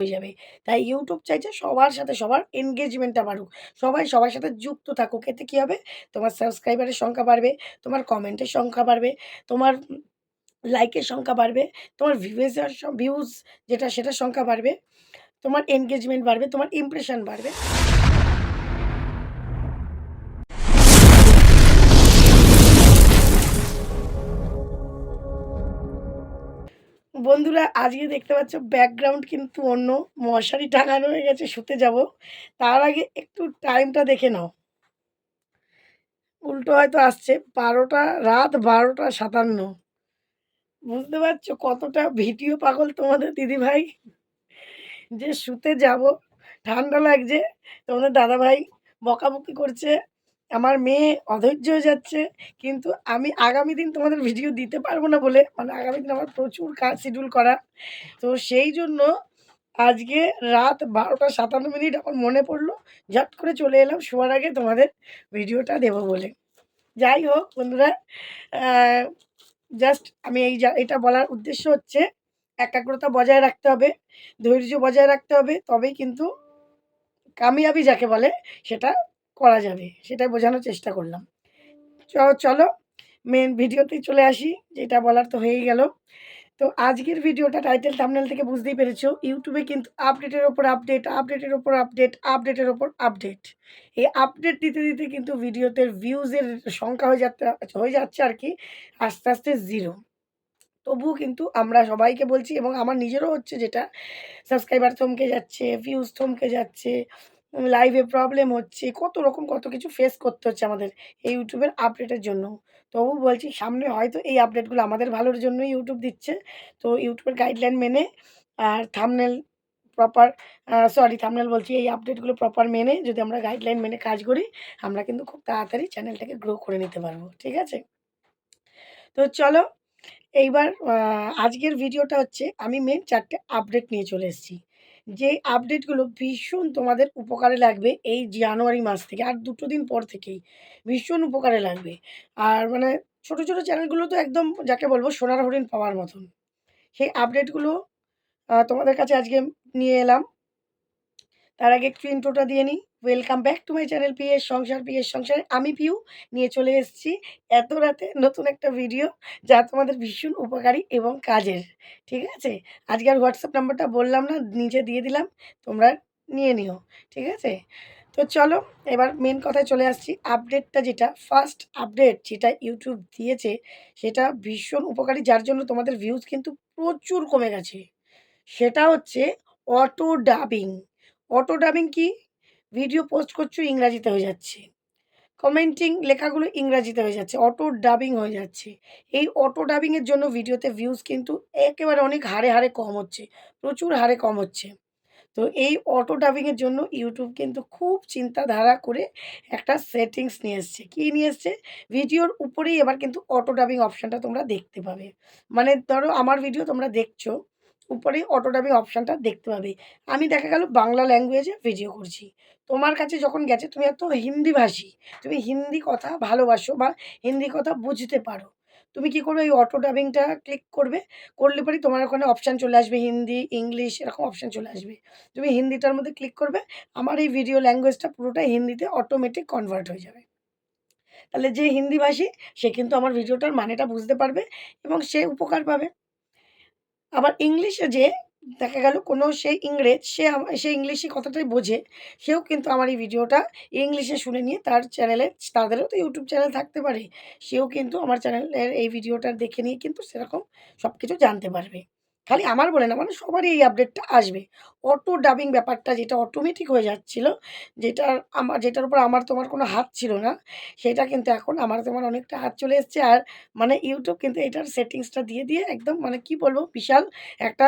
হয়ে যাবে। তাই ইউটিউব চাইছে সবার সাথে সবার এনগেজমেন্টটা বাড়ুক। সবাই সবার সাথে যুক্ত থাকুক। এতে কী হবে? তোমার সাবস্ক্রাইবারের সংখ্যা বাড়বে, তোমার কমেন্টের সংখ্যা বাড়বে, তোমার লাইকের সংখ্যা বাড়বে, তোমার ভিউজের ভিউজ যেটা সেটার সংখ্যা বাড়বে, তোমার এনগেজমেন্ট বাড়বে, তোমার ইমপ্রেশন বাড়বে। বন্ধুরা, আজকে দেখতে পাচ্ছ ব্যাকগ্রাউন্ড কিন্তু অন্য। মশারি টাঙানো হয়ে গেছে, শুতে যাব। তার আগে একটু টাইমটা দেখে নাও। উল্টো হয়তো আসছে, বারোটা, রাত বারোটা সাতান্ন। বুঝতে পারছ কতটা ভিডিও পাগল তোমাদের দিদিভাই? যে শুতে যাব, ঠান্ডা লাগছে, তোমাদের দাদাভাই বকাবকি করছে। আমার মেয়ে অধৈর্য হয়ে যাচ্ছে, কিন্তু আমি আগামী দিন তোমাদের ভিডিও দিতে পারব না বলে মানে আগামী দিন আমার প্রচুর কাজ শিডিউল করা। তো সেই জন্য আজকে রাত বারোটা সাতান্ন মিনিট আমার মনে পড়ল, ঝট করে চলে এলাম, শোয়ার আগে তোমাদের ভিডিওটা দেবো বলে। যাই হোক বন্ধুরা জাস্ট আমি এই এটা বলার উদ্দেশ্য হচ্ছে, একাগ্রতা বজায় রাখতে হবে, ধৈর্য বজায় রাখতে হবে, তবেই কিন্তু কামিয়াবি যাকে বলে, সেটা করা যাবে সেটাই বোঝানোর চেষ্টা করলাম। চলো মেন ভিডিওতেই চলে আসি, যেটা বলার তো হয়েই গেল। তো আজকের ভিডিওটা টাইটেল থামনেল থেকে বুঝতেই পেরেছ, ইউটিউবে কিন্তু আপডেটের ওপর আপডেট আপডেটের ওপর আপডেট আপডেটের ওপর আপডেট এই আপডেট দিতে দিতে কিন্তু ভিডিওতে ভিউজের সংখ্যা হয়ে যাচ্ছে হয়ে যাচ্ছে আর কি, আস্তে আস্তে জিরো তবুও কিন্তু আমরা সবাইকে বলছি এবং আমার নিজেরও হচ্ছে যেটা সাবস্ক্রাইবার থমকে যাচ্ছে ভিউজ থমকে যাচ্ছে লাইভে প্রবলেম হচ্ছে, কত রকম কত কিছু ফেস করতে হচ্ছে আমাদের এই ইউটিউবের আপডেটের জন্য। তবু বলছি, সামনে হয়তো এই আপডেটগুলো আমাদের ভালোর জন্যই ইউটিউব দিচ্ছে। তো ইউটিউবের গাইডলাইন মেনে আর থামনেল প্রপার সরি থামনেল বলছি, এই আপডেটগুলো প্রপার মেনে যদি আমরা গাইডলাইন মেনে কাজ করি, আমরা কিন্তু খুব তাড়াতাড়ি চ্যানেলটাকে গ্রো করে নিতে পারব, ঠিক আছে? তো চলো, এইবার আজকের ভিডিওটা হচ্ছে, আমি মেন চারটে আপডেট নিয়ে চলে এসেছি। যে আপডেটগুলো ভীষণ তোমাদের উপকারে লাগবে এই জানুয়ারি মাস থেকে, আর দুটো দিন পর থেকেই ভীষণ উপকারে লাগবে। আর মানে ছোট ছোট চ্যানেলগুলো তো একদম যাকে বলব সোনার হরিণ পাওয়ার মতন। সেই আপডেটগুলো তোমাদের কাছে আজকে নিয়ে এলাম। তার আগে একটু ইন্ট্রোটা দিয়ে নিই। Welcome back to my channel PS Sansar PS সংসারে আমি পিউ, নিয়ে চলে এসেছি এত রাতে নতুন একটা ভিডিও যা তোমাদের ভীষণ উপকারী এবং কাজের। ঠিক আছে? আজকে আর হোয়াটসঅ্যাপ নাম্বারটা বললাম না, নিচে দিয়ে দিলাম, তোমরা নিয়ে নিও। ঠিক আছে? তো চলো, এবার মেন কথায় চলে আসছি। আপডেটটা যেটা ফার্স্ট আপডেট যেটা ইউটিউব দিয়েছে, সেটা ভীষণ উপকারী। যার জন্য তোমাদের ভিউজ কিন্তু প্রচুর কমে গেছে। সেটা হচ্ছে অটো ডাবিং অটো ডাবিং কি? ভিডিও পোস্ট করছ, ইংরাজিতে হয়ে যাচ্ছে। কমেন্টিং লেখাগুলো ইংরাজিতে হয়ে যাচ্ছে, অটো ডাবিং হয়ে যাচ্ছে। এই অটো ডাবিংয়ের জন্য ভিডিওতে ভিউজ কিন্তু একেবারে অনেক হারে হারে কম হচ্ছে, প্রচুর হারে কম হচ্ছে। তো এই অটো ডাবিংয়ের জন্য ইউটিউব কিন্তু খুব চিন্তাধারা করে একটা সেটিংস নিয়ে এসছে। কী নিয়ে এসছে? ভিডিওর উপরেই এবার কিন্তু অটো ডাবিং অপশানটা তোমরা দেখতে পাবে। মানে ধরো, আমার ভিডিও তোমরা দেখছ উপরেই অটো ডাবিং অপশানটা দেখতে পাবে। আমি দেখা গেল বাংলা ল্যাঙ্গুয়েজে ভিডিও করছি। তোমার কাছে যখন গেছে, তুমি এত হিন্দিভাষী তুমি হিন্দি কথা ভালোবাসো বা হিন্দি কথা বুঝতে পারো। তুমি কি করবে এই অটো ডাবিংটা ক্লিক করবে? করলে পরেই তোমার ওখানে অপশান চলে আসবে, হিন্দি ইংলিশ এরকম অপশান চলে আসবে। তুমি হিন্দিটার মধ্যে ক্লিক করবে, আমার এই ভিডিও ল্যাঙ্গুয়েজটা পুরোটাই হিন্দিতে অটোমেটিক কনভার্ট হয়ে যাবে। তাহলে যে হিন্দিভাষী সে কিন্তু আমার ভিডিওটার মানেটা বুঝতে পারবে এবং সে উপকার পাবে। আবার ইংলিশে যে দেখা গেল কোনো সেই ইংরেজ, সে সে ইংলিশে কথাটাই বোঝে, সেও কিন্তু আমার এই ভিডিওটা ইংলিশে শুনে নিয়ে তার চ্যানেলে, তাদেরও তো ইউটিউব চ্যানেল থাকতে পারে, সেও কিন্তু আমার চ্যানেলের এই ভিডিওটা দেখে নিয়ে কিন্তু সেরকম সব কিছু জানতে পারবে। খালি আমার বলে না মানে সবারই এই আপডেটটা আসবে। অটো ডাবিং ব্যাপারটা যেটা অটোমেটিক হয়ে যাচ্ছিল যেটা আমার, যেটার উপর আমার তোমার কোনো হাত ছিল না, সেটা কিন্তু এখন আমার তোমার অনেকটা হাত চলে এসছে। আর মানে ইউটিউব কিন্তু এটার সেটিংসটা দিয়ে দিয়ে একদম মানে কি বলব, বিশাল একটা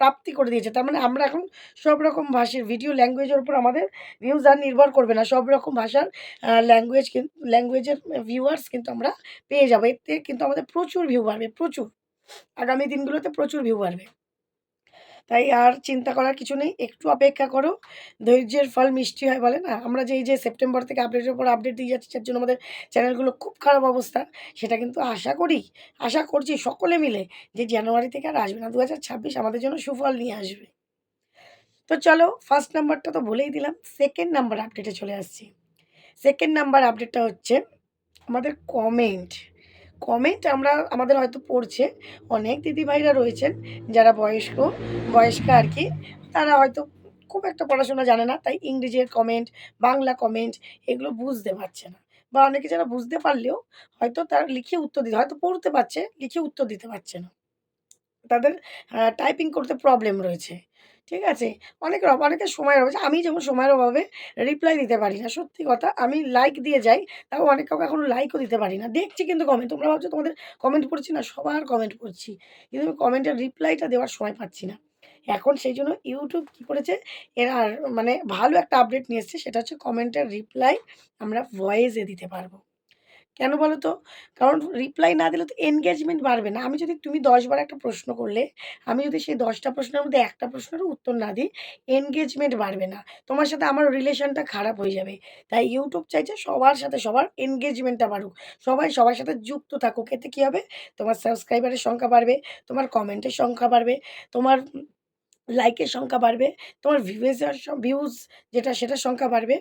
প্রাপ্তি করে দিয়েছে। তার মানে আমরা এখন সব রকম ভাষার ভিডিও ল্যাঙ্গুয়েজের উপর আমাদের ভিউজ আর নির্ভর করবে না। সব রকম ভাষার ল্যাঙ্গুয়েজ কিন্তু ল্যাঙ্গুয়েজের ভিউয়ার্স কিন্তু আমরা পেয়ে যাব। এতে কিন্তু আমাদের প্রচুর ভিউ বাড়বে, প্রচুর। আগামী দিনগুলোতে প্রচুর ভিউ বাড়বে। তাই আর চিন্তা করার কিছু নেই, একটু অপেক্ষা করো। ধৈর্যের ফল মিষ্টি হয় বলে না, আমরা যে এই যে সেপ্টেম্বর থেকে আপডেটের উপর আপডেট দিয়ে যাচ্ছি যার জন্য আমাদের চ্যানেলগুলো খুব খারাপ অবস্থা, সেটা কিন্তু আশা করি, আশা করছি সকলে মিলে যে জানুয়ারি থেকে আর আসবে না দু হাজার ছাব্বিশ আমাদের জন্য সুফল নিয়ে আসবে। তো চলো ফার্স্ট নাম্বারটা তো বলেই দিলাম সেকেন্ড নাম্বার আপডেটে চলে আসছি। সেকেন্ড নাম্বার আপডেটটা হচ্ছে আমাদের কমেন্ট কমেন্ট আমরা আমাদের হয়তো পড়ছে। অনেক দিদিভাইরা রয়েছেন, যারা বয়স্ক বয়স্ক আর কি। তারা হয়তো খুব একটা পড়াশোনা জানে না, তাই ইংরেজির কমেন্ট বাংলা কমেন্ট এগুলো বুঝতে পারছে না। বা অনেকে যারা বুঝতে পারলেও হয়তো তারা লিখে উত্তর দিতে, হয়তো পড়তে পারছে, লিখে উত্তর দিতে পারছে না। তাদের টাইপিং করতে প্রবলেম রয়েছে। ঠিক আছে? অনেকের অভ অনেকের সময়ের অভাবে। আমি যেমন সময়ের অভাবে রিপ্লাই দিতে পারি না, সত্যি কথা। আমি লাইক দিয়ে যাই, তাও অনেক কাউকে এখনও লাইকও দিতে পারি না। দেখছি কিন্তু কমেন্ট তোমরা ভাবছ তোমাদের কমেন্ট পড়ছি না? সবার কমেন্ট পড়ছি। কিন্তু আমি কমেন্টের রিপ্লাইটা দেওয়ার সময় পাচ্ছি না। এখন সেই জন্য ইউটিউব কী করেছে? এরা মানে ভালো একটা আপডেট নিয়ে এসছে। সেটা হচ্ছে কমেন্টের রিপ্লাই আমরা ভয়েসে দিতে পারব। কেন বলো তো? কারণ রিপ্লাই না দিলে তো এনগেজমেন্ট বাড়বে না। আমি যদি তুমি ১০ বার একটা প্রশ্ন করলে, আমি যদি সেই দশটা প্রশ্নের মধ্যে একটা প্রশ্নেরও উত্তর না দিই, এনগেজমেন্ট বাড়বে না। তোমার সাথে আমার রিলেশনটা খারাপ হয়ে যাবে। তাই ইউটিউব চাইছে সবার সাথে সবার এনগেজমেন্টটা বাড়ুক। সবাই সবার সাথে যুক্ত থাকুক। এতে কী হবে? তোমার সাবস্ক্রাইবারের সংখ্যা বাড়বে, তোমার কমেন্টের সংখ্যা বাড়বে, তোমার লাইকের সংখ্যা বাড়বে, তোমার ভিউয়েজের স ভিউজ যেটা সেটার সংখ্যা বাড়বে।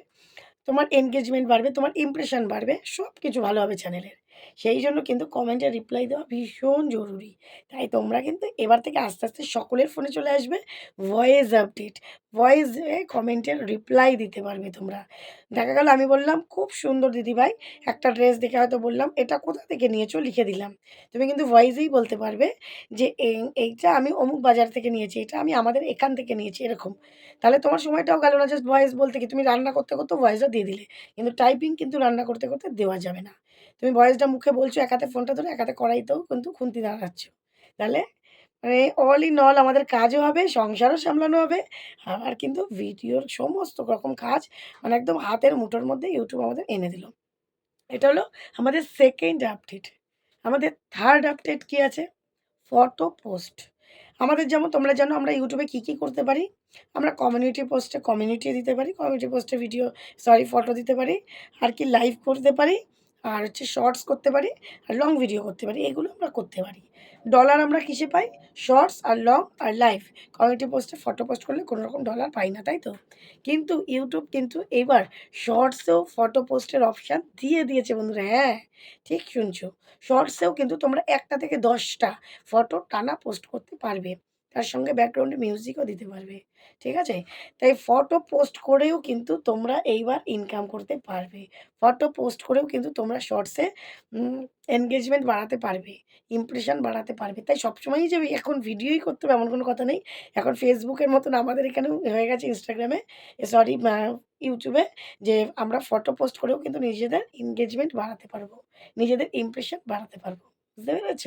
তোমার এনগেজমেন্ট বাড়বে, তোমার ইমপ্রেশন বাড়বে, সব কিছু ভালো হবে চ্যানেলের। সেই জন্য কিন্তু কমেন্টে রিপ্লাই দেওয়া ভীষণ জরুরি। তাই তোমরা কিন্তু এবার থেকে আস্তে, আস্তে সকলের ফোনে চলে আসবে ভয়েস আপডেট। ভয়েসে কমেন্টের রিপ্লাই দিতে পারবে তোমরা। দেখা গেল আমি বললাম, "খুব সুন্দর দিদিভাই।" একটা ড্রেস দেখে হয়তো বললাম, "এটা কোথা থেকে নিয়েছো?" লিখে দিলাম। তুমি কিন্তু ভয়েসেই বলতে পারবে যে, "এই এইটা আমি অমুক বাজার থেকে নিয়েছি, এটা আমি আমাদের এখান থেকে নিয়েছি।" এরকম। তাহলে তোমার সময়টাও গেল না জাস্ট ভয়েস বলতে কি তুমি রান্না করতে, করতে ভয়েসও দিয়ে দিলে। কিন্তু টাইপিং কিন্তু রান্না করতে, করতে দেওয়া যাবে না। তুমি ভয়েসটা মুখে বলছো, একাতে ফোনটা ধরে, এক হাতে কড়াইতেও কিন্তু খুন্তি নাড়াচ্ছ। তাহলে মানে অল ইন অল আমাদের কাজও হবে, সংসারও সামলানো হবে। আবার কিন্তু ভিডিওর সমস্ত রকম কাজ মানে একদম হাতের মুঠোর মধ্যে ইউটিউব আমাদের এনে দিল। এটা হলো আমাদের সেকেন্ড আপডেট। আমাদের থার্ড আপডেট কী আছে? Photo post. আমাদের যেমন তোমরা জানো আমরা ইউটিউবে কী, কী করতে পারি? আমরা কমিউনিটি পোস্টে কমিউনিটি দিতে পারি। কমিউনিটি পোস্টে ভিডিও সরি ফটো দিতে পারি। আর কি লাইভ করতে পারি। আর হচ্ছে শর্টস করতে পারি। আর লং ভিডিও করতে পারি। এগুলো আমরা করতে পারি। ডলার আমরা কিসে পাই? শর্টস আর লং আর লাইভ। কমিউনিটি পোস্টে ফটো পোস্ট করলে কোনো রকম ডলার পাই না, তাই তো? কিন্তু ইউটিউব কিন্তু এবার শর্টসেও ফটো পোস্টের অপশান দিয়ে দিয়েছে বন্ধুরা। হ্যাঁ, ঠিক শুনছো। শর্টসেও কিন্তু তোমরা একটা থেকে দশটা ফটো টানা পোস্ট করতে পারবে। তার সঙ্গে ব্যাকগ্রাউন্ডে মিউজিকও দিতে পারবে। ঠিক আছে? তাই ফটো পোস্ট করেও কিন্তু তোমরা এইবার ইনকাম করতে পারবে। ফটো পোস্ট করেও কিন্তু তোমরা শর্টসে এনগেজমেন্ট বাড়াতে পারবে। ইমপ্রেশন বাড়াতে পারবে। তাই সবসময়ই যে এখন ভিডিওই করতে হবে, এমন কোনো কথা নেই। এখন ফেসবুকের মতন আমাদের এখানেও হয়ে গেছে ইনস্টাগ্রামে সরি ইউটিউবে যে আমরা ফটো পোস্ট করেও কিন্তু নিজেদের এনগেজমেন্ট বাড়াতে পারব। নিজেদের ইমপ্রেশন বাড়াতে পারব। বুঝতে পেরেছ?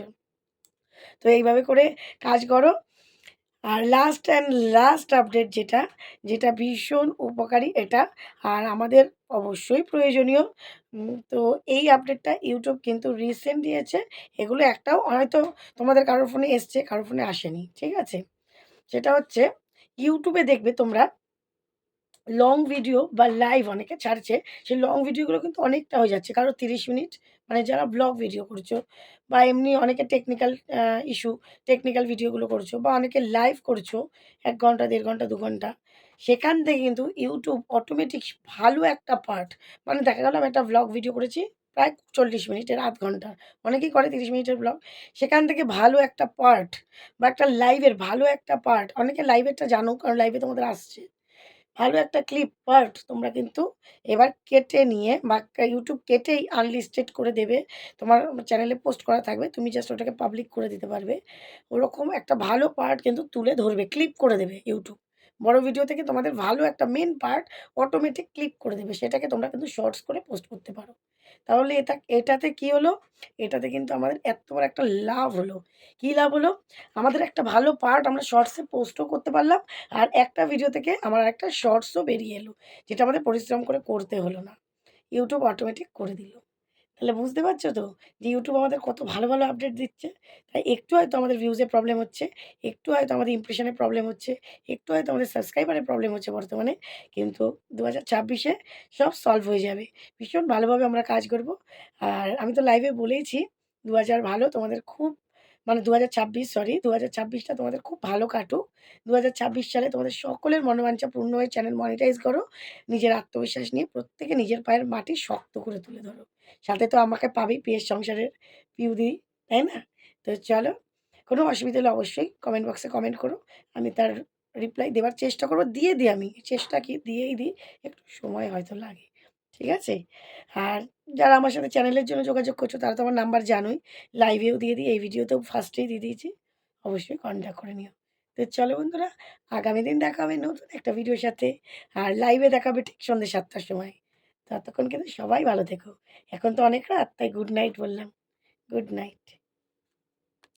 তো এইভাবে করে কাজ করো। আর লাস্ট অ্যান্ড লাস্ট আপডেট যেটা, যেটা ভীষণ উপকারী এটা। আর আমাদের অবশ্যই প্রয়োজনীয়। তো এই আপডেটটা ইউটিউব কিন্তু রিসেন্ট দিয়েছে। এগুলো একটাও হয়তো তোমাদের কারোর ফোনে এসছে, কারোর ফোনে আসেনি। ঠিক আছে? সেটা হচ্ছে ইউটিউবে দেখবে তোমরা লং ভিডিও বা লাইভ অনেকে ছাড়ছে। সেই লং ভিডিওগুলো কিন্তু অনেকটা হয়ে যাচ্ছে। কারও ৩০ মিনিট মানে যারা ব্লগ ভিডিও করছ বা এমনি অনেকে টেকনিক্যাল ইস্যু টেকনিক্যাল ভিডিওগুলো করছ বা অনেকে লাইভ করছ এক ঘণ্টা, দেড় ঘণ্টা, দু ঘণ্টা। সেখান থেকে কিন্তু ইউটিউব অটোমেটিক ভালো একটা পার্ট মানে দেখা গেল আমি একটা ভ্লগ ভিডিও করেছি প্রায় ৪০ মিনিটের আধ ঘণ্টার। অনেকেই করে ৩০ মিনিটের ব্লগ। সেখান থেকে ভালো একটা পার্ট বা একটা লাইভের ভালো একটা পার্ট অনেকে লাইভেরটা জানো কারণ লাইভে তোমাদের আসছে। ভালো একটা ক্লিপ পার্ট তোমরা কিন্তু এবার কেটে নিয়ে বা ইউটিউব কেটেই আনলিস্টেড করে দেবে। তোমার চ্যানেলে পোস্ট করা থাকবে। তুমি জাস্ট ওটাকে পাবলিক করে দিতে পারবে। ওরকম একটা ভালো পার্ট কিন্তু তুলে ধরবে। ক্লিপ করে দেবে ইউটিউব। বড় ভিডিও থেকে তোমাদের ভালো একটা মেন পার্ট অটোমেটিক ক্লিপ করে দেবে। সেটাকে তোমরা কিন্তু শর্টস করে পোস্ট করতে পারো। তাহলে এটা, এটাতে কী হলো? এটাতে কিন্তু আমাদের এত বড় একটা লাভ হলো। কী লাভ হলো? আমাদের একটা ভালো পার্ট আমরা শর্টসে পোস্টও করতে পারলাম। আর একটা ভিডিও থেকে আমার আরেকটা শর্টসও বেরিয়ে এলো। যেটা আমাদের পরিশ্রম করে করতে হলো না। ইউটিউব অটোমেটিক করে দিল। তাহলে বুঝতে পারছ তো যে ইউটিউব আমাদের কত ভালো, ভালো আপডেট দিচ্ছে। তাই একটু হয়তো আমাদের ভিউজে প্রবলেম হচ্ছে, একটু হয়তো আমাদের ইমপ্রেশনে প্রবলেম হচ্ছে, একটু হয়তো আমাদের সাবস্ক্রাইবারের প্রবলেম হচ্ছে বর্তমানে। কিন্তু দু হাজার ছাব্বিশে সব সলভ হয়ে যাবে। ভীষণ ভালোভাবে আমরা কাজ করব। আর আমি তো লাইভে বলেইছি ২০০০ ভালো তোমাদের খুব মানে দু সরি দু হাজার তোমাদের খুব ভালো কাটুক। দু হাজার ছাব্বিশ সালে তোমাদের সকলের মনোবাঞ্ছা পূর্ণ হয়ে চ্যানেল মনিটাইজ করো। নিজের আত্মবিশ্বাস নিয়ে প্রত্যেকে নিজের পায়ের মাটি শক্ত করে তুলে ধরো। সাথে তো আমাকে পাবেই পিএস সংসারের পিউ দিদি তাই না? তো চলো, কোনো অসুবিধা হলে অবশ্যই কমেন্ট বক্সে কমেন্ট করো। আমি তার রিপ্লাই দেওয়ার চেষ্টা করব। দিয়ে দিই আমি। চেষ্টা কি? দিয়েই দিই। একটু সময় হয়তো লাগে। ঠিক আছে? আর যারা আমার সাথে চ্যানেলের জন্য যোগাযোগ করছ, তারা তো আমার নাম্বার জানোই। লাইভেও দিয়ে দিই, এই ভিডিওতেও ফার্স্টেই দিয়ে দিয়েছি। অবশ্যই কন্ট্যাক্ট করে নিও। তো চলো বন্ধুরা, আগামী দিন দেখা হবে নতুন একটা ভিডিওর সাথে। আর লাইভে দেখা হবে ঠিক সন্ধ্যে সাতটার সময়। ততক্ষণ কিন্তু সবাই ভালো থেকো। এখন তো অনেক রাত, তাই গুড নাইট বললাম। Good night